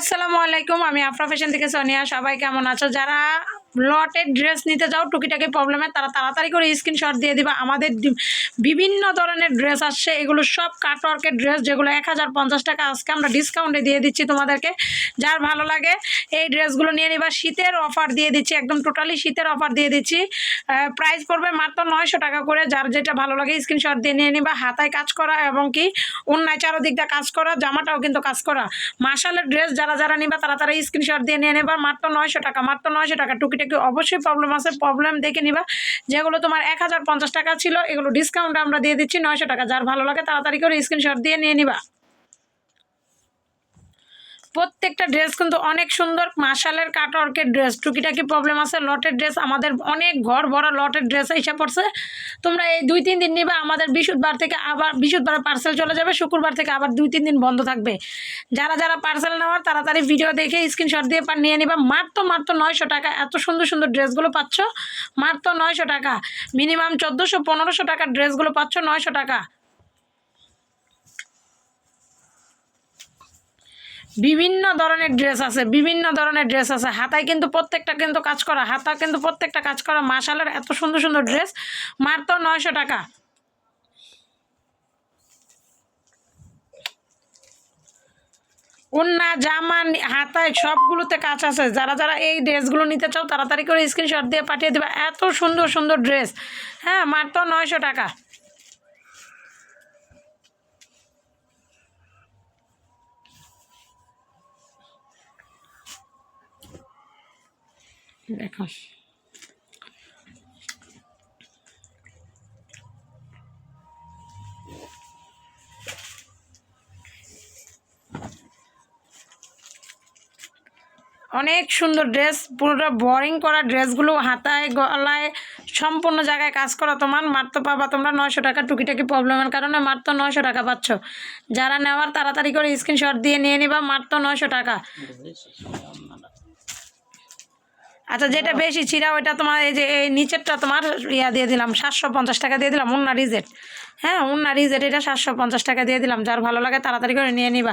আসসালামু আলাইকুম আমি আফরা ফ্যাশন থেকে সোনিয়া। সবাই কেমন আছো? যারা লটের ড্রেস নিতে যাও, টুকিটাকি প্রবলেমে তারা তাড়াতাড়ি করে স্ক্রিনশট দিয়ে দিবা। আমাদের বিভিন্ন ধরনের ড্রেস আসছে, এগুলো সব কাটওয়ার্কের ড্রেস যেগুলো এক হাজার পঞ্চাশ টাকা আজকে আমরা ডিসকাউন্টে দিয়ে দিচ্ছি তোমাদেরকে। যার ভালো লাগে, এই ড্রেসগুলো নিয়ে নিবা। শীতের অফার দিয়ে দিচ্ছি, একদম টোটালি শীতের অফার দিয়ে দিচ্ছি। প্রাইস পড়বে মাত্র নয়শো টাকা করে। যার যেটা ভালো লাগে স্ক্রিনশট দিয়ে নিয়ে নিবা। হাতায় কাজ করা এবং কি, অন্যায় চারোদিকটা কাজ করা, জামাটাও কিন্তু কাজ করা। মার্শালের ড্রেস যারা যারা নিবা তারা তারা স্ক্রিনশট দিয়ে নিয়ে নেবা। মাত্র নয়শো টাকা, মাত্র নয়শো টাকা টুকিটাকি অবশ্যই প্রবলেম আছে। প্রবলেম দেখে নিবা। যেগুলো তোমার এক হাজার পঞ্চাশ টাকা ছিল, এগুলো ডিসকাউন্ট আমরা দিয়ে দিচ্ছি নয়শো টাকা। যার ভালো লাগে তাড়াতাড়ি করে স্ক্রিনশট দিয়ে নিয়ে নিবা। প্রত্যেকটা ড্রেস কিন্তু অনেক সুন্দর। মার্শালের কাটওয়ার্কের ড্রেস টুকিটাকি প্রবলেম আছে, লটের ড্রেস আমাদের অনেক ঘর ভরা লটের ড্রেস এসে পড়ছে। তোমরা এই দুই, তিন দিন নিবে, আমাদের বৃহস্পতিবার থেকে আবার বৃহস্পতিবার পার্সেল চলে যাবে, শুক্রবার থেকে আবার দুই, তিন দিন বন্ধ থাকবে। যারা যারা পার্সেল নেওয়ার তাড়াতাড়ি ভিডিও দেখে স্ক্রিনশট দিয়ে পা- নিয়ে নিবা। মাত্র মাত্র নয়শো টাকা, এত সুন্দর সুন্দর ড্রেসগুলো পাচ্ছ। মাত্র নয়শো টাকা। মিনিমাম চোদ্দোশো, পনেরোশো টাকার ড্রেসগুলো পাচ্ছ নয়শো টাকা। বিভিন্ন ধরনের ড্রেস আছে, বিভিন্ন ধরনের ড্রেস আছে। হাতায় কিন্তু প্রত্যেকটা কিন্তু কাজ করা হাতা কিন্তু প্রত্যেকটা কাজ করা। মাসালের এত সুন্দর সুন্দর ড্রেস মাত্র নয়শো টাকা। উন্না, জামা হাতায় সবগুলোতে কাজ আছে। যারা যারা এই ড্রেসগুলো নিতে চাও, তাড়াতাড়ি করে স্ক্রিনশট দিয়ে পাঠিয়ে দেবে। এত সুন্দর সুন্দর ড্রেস হ্যাঁ মাত্র নয়শো টাকা। দেখো অনেক সুন্দর ড্রেস, পুরোটা বোরিং করা ড্রেসগুলো হাতায়, গলায়, সম্পূর্ণ জায়গায় কাজ করা তোমার। মাত্র পাবা তোমরা নয়শো টাকা টুকিটাকি প্রবলেমের কারণে মাত্র নয়শো টাকা পাচ্ছ। যারা নেওয়ার তাড়াতাড়ি করে স্ক্রিনশট দিয়ে নিয়ে নিবা মাত্র নয়শো টাকা। আচ্ছা যেটা বেশি ছিঁড়া, ওইটা তোমার এই যে, এই নিচেরটা তোমার ইয়া দিয়ে দিলাম, সাতশো পঞ্চাশ টাকা দিয়ে দিলাম, উন্না রিজেট। হ্যাঁ উন্না রিজেট, এটা সাতশো পঞ্চাশ টাকা দিয়ে দিলাম, যার ভালো লাগে তাড়াতাড়ি করে নিয়ে নিবা।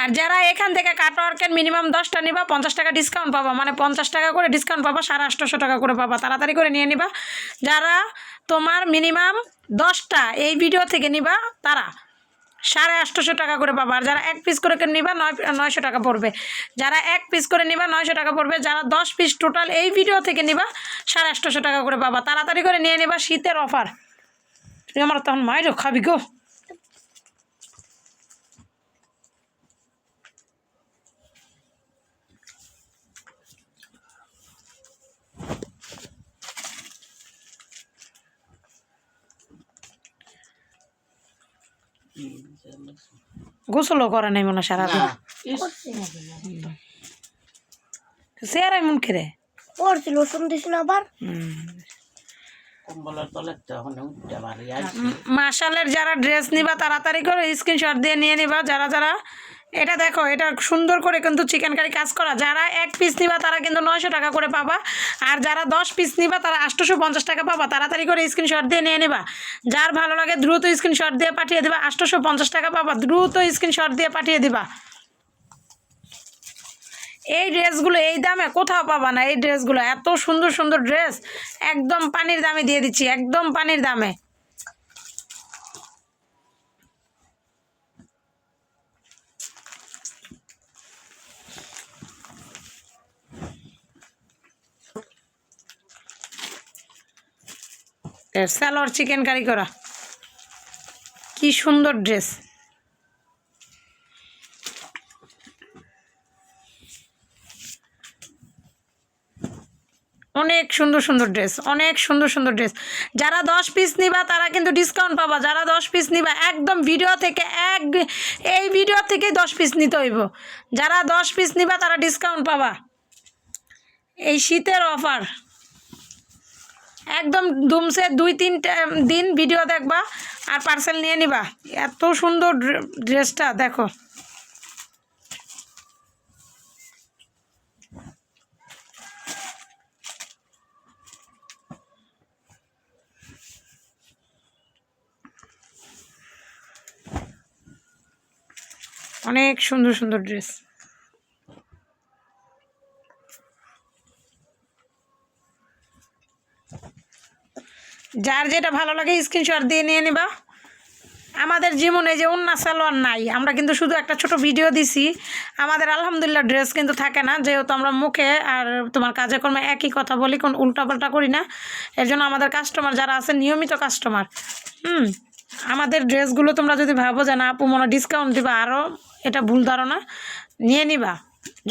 আর যারা এখান থেকে কাটওয়ার্কের মিনিমাম দশটা নিবা, পঞ্চাশ টাকা ডিসকাউন্ট পাবা মানে পঞ্চাশ টাকা করে ডিসকাউন্ট পাবা, সাড়ে আটশোশো টাকা করে পাবা, তাড়াতাড়ি করে নিয়ে নিবা। যারা তোমার মিনিমাম দশটা এই ভিডিও থেকে নিবা, তারা সাড়ে আটশোশো টাকা করে পাবা। আর যারা এক পিস করে নিবা, নয়, নয়শো টাকা পড়বে। যারা এক পিস করে নিবা, নয়শো টাকা পড়বে। যারা দশ পিস টোটাল এই ভিডিও থেকে নিবা, সাড়ে আটশোশো টাকা করে পাবা। তাড়াতাড়ি করে নিয়ে নিবা, শীতের অফার আমার তখন মায়েরও খাবি গো। গোসলও করে নাই মনে হয় সারাদিন। চেয়ারাই মন খেরে পড়ছিল শুনতেছিল আবার। মার্শালের যারা ড্রেস নিবা তাড়াতাড়ি করে স্ক্রিনশট দিয়ে নিয়ে নিবা যারা যারা এটা দেখো, এটা সুন্দর করে কিন্তু চিকেন কারি কাজ করা। যারা এক পিস নিবা, তারা কিন্তু নয়শো টাকা করে পাবা। আর যারা দশ পিস নিবা, তারা আটশোশো পঞ্চাশ টাকা পাবা। তাড়াতাড়ি করে স্ক্রিনশট দিয়ে নিয়ে নিবা। যার ভালো লাগে, দ্রুত স্ক্রিনশট দিয়ে পাঠিয়ে দিবা। আটশোশো পঞ্চাশ টাকা পাবা। দ্রুত স্ক্রিনশট দিয়ে পাঠিয়ে দিবা। এই ড্রেসগুলো, এই দামে কোথাও পাবা না। এই ড্রেসগুলো, এত সুন্দর সুন্দর ড্রেস। একদম পানির দামে দিয়ে দিচ্ছি। একদম পানির দামে। স্যালোয়ার চিকেন কারি করা। কি সুন্দর ড্রেস। অনেক সুন্দর সুন্দর ড্রেস, অনেক সুন্দর সুন্দর ড্রেস। যারা দশ পিস নিবা, তারা কিন্তু ডিসকাউন্ট পাবা। যারা দশ পিস নিবা, একদম ভিডিও থেকে এক, এই ভিডিও থেকে দশ পিস নিতে হইব। যারা দশ পিস নিবা, তারা ডিসকাউন্ট পাবা। এই শীতের অফার একদম দুমসে দুই তিন দিন ভিডিও দেখবা আর পার্সেল নিয়ে নিবা। এত সুন্দর ড্রেসটা, দেখো। অনেক সুন্দর সুন্দর ড্রেস। যার যেটা ভালো লাগে স্ক্রিনশট দিয়ে নিয়ে নিবা। আমাদের জীবনে যে উন্না সালোয়ার নাই, আমরা কিন্তু শুধু একটা ছোট ভিডিও দিছি। আমাদের আলহামদুলিল্লাহ ড্রেস কিন্তু থাকে না, যেহেতু আমরা মুখে আর তোমার কাজে কর্মে একই কথা বলি, কোন উল্টাপাল্টা করি না। এর জন্য আমাদের কাস্টমার যারা আছে, নিয়মিত কাস্টমার হুম, আমাদের ড্রেসগুলো তোমরা যদি ভাবো যে না, আপু মনে ডিসকাউন্ট দিবা আরও এটা ভুল ধারণা, নিয়ে নিবা।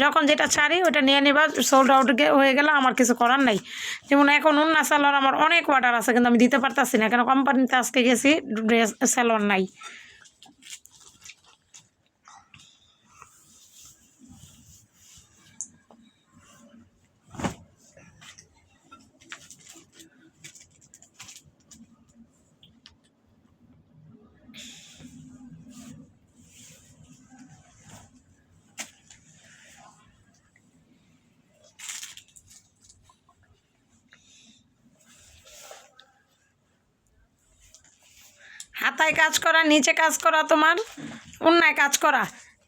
যখন যেটা ছাড়ি ওটা নিয়ে নেবা সোল্ড আউট হয়ে গেলে, আমার কিছু করার নাই। যেমন এখন অন্য স্যালোয়ার আমার অনেক অর্ডার আছে, কিন্তু আমি দিতে পারতাছি না, কেন কোম্পানিতে আজকে গেছি ড্রেস সালোয়ার নাই। হাতায় কাজ করা, নিচে কাজ করা তোমার, অন্যায় কাজ করা।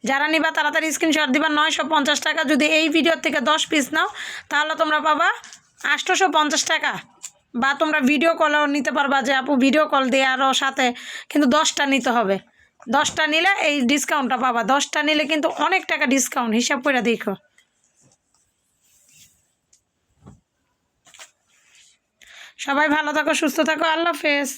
যারা নিবা তাড়াতাড়ি স্ক্রিনশট দিবা, নয়শো পঞ্চাশ টাকা। যদি এই ভিডিওর থেকে দশ পিস নাও, তাহলে তোমরা পাবা আটশোশো পঞ্চাশ টাকা। বা তোমরা ভিডিও কলও নিতে পারবা যে, আপু ভিডিও কল দিয়ে আরও সাথে। কিন্তু দশটা নিতে হবে। দশটা নিলে এই ডিসকাউন্টটা পাবা। দশটা নিলে কিন্তু অনেক টাকা ডিসকাউন্ট হিসাব করে দেখো। সবাই ভালো থাকো, সুস্থ থাকো, আল্লাহ হাফেজ।